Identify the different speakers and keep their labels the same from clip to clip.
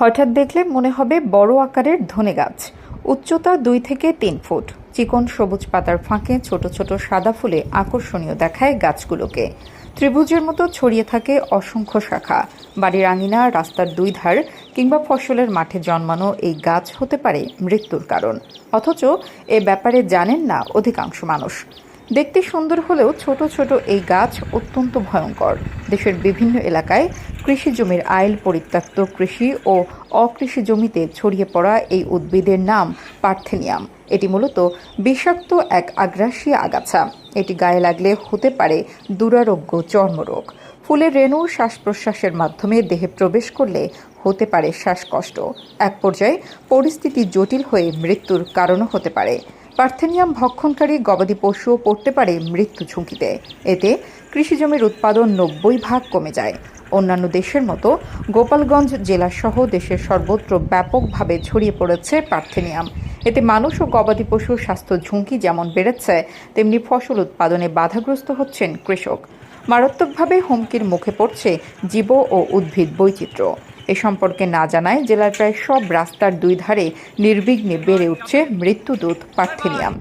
Speaker 1: হঠাৎ দেখলে মনে হবে বড় আকারের ধনে গাছ। উচ্চতা দুই থেকে তিন ফুট। চিকন সবুজ পাতার ফাঁকে ছোট ছোট সাদা ফুলে আকর্ষণীয় দেখায় গাছগুলোকে। ত্রিভুজের মতো ছড়িয়ে থাকে অসংখ্য শাখা। বাড়ির আঙিনা, রাস্তার দুই ধার কিংবা ফসলের মাঠে জন্মানো এই গাছ হতে পারে মৃত্যুর কারণ। অথচ এ ব্যাপারে জানেন না অধিকাংশ মানুষ। দেখতে সুন্দর হলেও ছোট ছোট এই গাছ অত্যন্ত ভয়ঙ্কর। দেশের বিভিন্ন এলাকায় কৃষি জমির আইল পরিত্যক্ত কৃষি ও অকৃষি জমিতে ছড়িয়ে পড়া এই উদ্ভিদের নাম পার্থেনিয়াম। এটি মূলত বিষাক্ত এক আগ্রাসী আগাছা। এটি গায়ে লাগলে হতে পারে দুরারোগ্য চর্মরোগ। ফুলের রেণু শ্বাস প্রশ্বাসের মাধ্যমে দেহে প্রবেশ করলে হতে পারে শ্বাসকষ্ট। এক পর্যায়ে পরিস্থিতি জটিল হয়ে মৃত্যুর কারণও হতে পারে। পার্থেনিয়াম ভক্ষণকারী গবাদি পশুও পড়তে পারে মৃত্যু ঝুঁকিতে। এতে কৃষিজমির উৎপাদন নব্বই ভাগ কমে যায়। অন্যান্য দেশের মতো গোপালগঞ্জ জেলাসহ দেশের সর্বত্র ব্যাপকভাবে ছড়িয়ে পড়েছে পার্থেনিয়াম। এতে মানুষ ও গবাদি পশুর স্বাস্থ্য ঝুঁকি যেমন বেড়েছে, তেমনি ফসল উৎপাদনে বাধাগ্রস্ত হচ্ছেন কৃষক। মারাত্মকভাবে হুমকির মুখে পড়ছে জীব ও উদ্ভিদ বৈচিত্র্য। এ সম্পর্কে না জানায় জেলার প্রায় সব রাস্তার দুই ধারে নির্বিঘ্নে বেড়ে উঠছে মৃত্যুদূত পার্থেনিয়াম।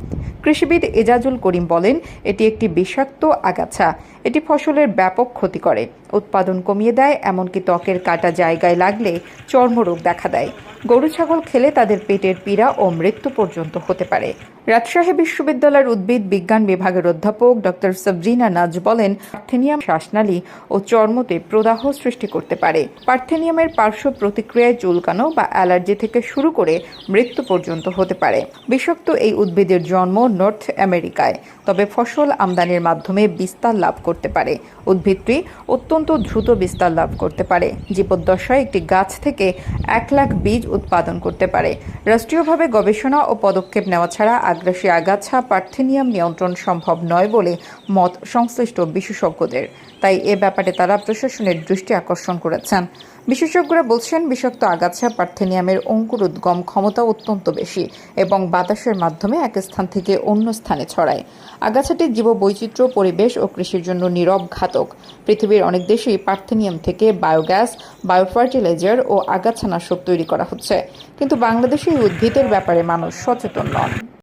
Speaker 1: কৃষিবিদ এজাজুল করিম বলেন, এটি একটি বিষাক্ত আগাছা। এটি ফসলের ব্যাপক ক্ষতি করে। উৎপাদন কমিয়ে দেয়, এমনকি ত্বকের কাটা জায়গায় লাগলে চর্মরোগ দেখা দেয়। গরু ছাগল খেলে তাদের পেটের পীড়া ও মৃত্যু পর্যন্ত হতে পারে। রাজশাহী বিশ্ববিদ্যালয়ের উদ্ভিদ বিজ্ঞান বিভাগের অধ্যাপক ডক্টর সাবরিনা নাজ বলেন, পার্থেনিয়াম শ্বাসনালী ও চর্মতে প্রদাহ সৃষ্টি করতে পারে। পার্থেনিয়ামের পার্শ্ব প্রতিক্রিয়ায় চুলকানো বা অ্যালার্জি থেকে শুরু করে মৃত্যু পর্যন্ত হতে পারে। বিষাক্ত এই উদ্ভিদের জন্ম নর্থ আমেরিকায়। তবে ফসল আমদানির মাধ্যমে বিস্তার লাভ করতে পারে। উদ্ভিদটি অত্যন্ত দ্রুত বিস্তার লাভ করতে পারে। জীবদ্দশায় একটি গাছ থেকে এক লাখ বীজ উৎপাদন করতে পারে। রাষ্ট্রীয়ভাবে গবেষণা ও পদক্ষেপ নেওয়া ছাড়া আগ্রাসী আগাছা পার্থেনিয়াম নিয়ন্ত্রণ সম্ভব নয় বলে মত সংশ্লিষ্ট বিশেষজ্ঞদের। তাই এ ব্যাপারে তারা প্রশাসনের দৃষ্টি আকর্ষণ করেছেন। বিশেষজ্ঞরা বলছেন, বিষাক্ত আগাছা পার্থেনিয়ামের অঙ্কুর উদ্গম ক্ষমতা অত্যন্ত বেশি এবং বাতাসের মাধ্যমে এক স্থান থেকে অন্য স্থানে ছড়ায়। আগাছাটি জীববৈচিত্র্য, পরিবেশ ও কৃষির জন্য নীরব ঘাতক পৃথিবীর অনেক দেশেই পার্থেনিয়াম থেকে বায়োগ্যাস বায়োফার্টিলাইজার ও আগাছানাশক তৈরি করা হচ্ছে। কিন্তু বাংলাদেশে উদ্ভিদের ব্যাপারে মানুষ সচেতন নন।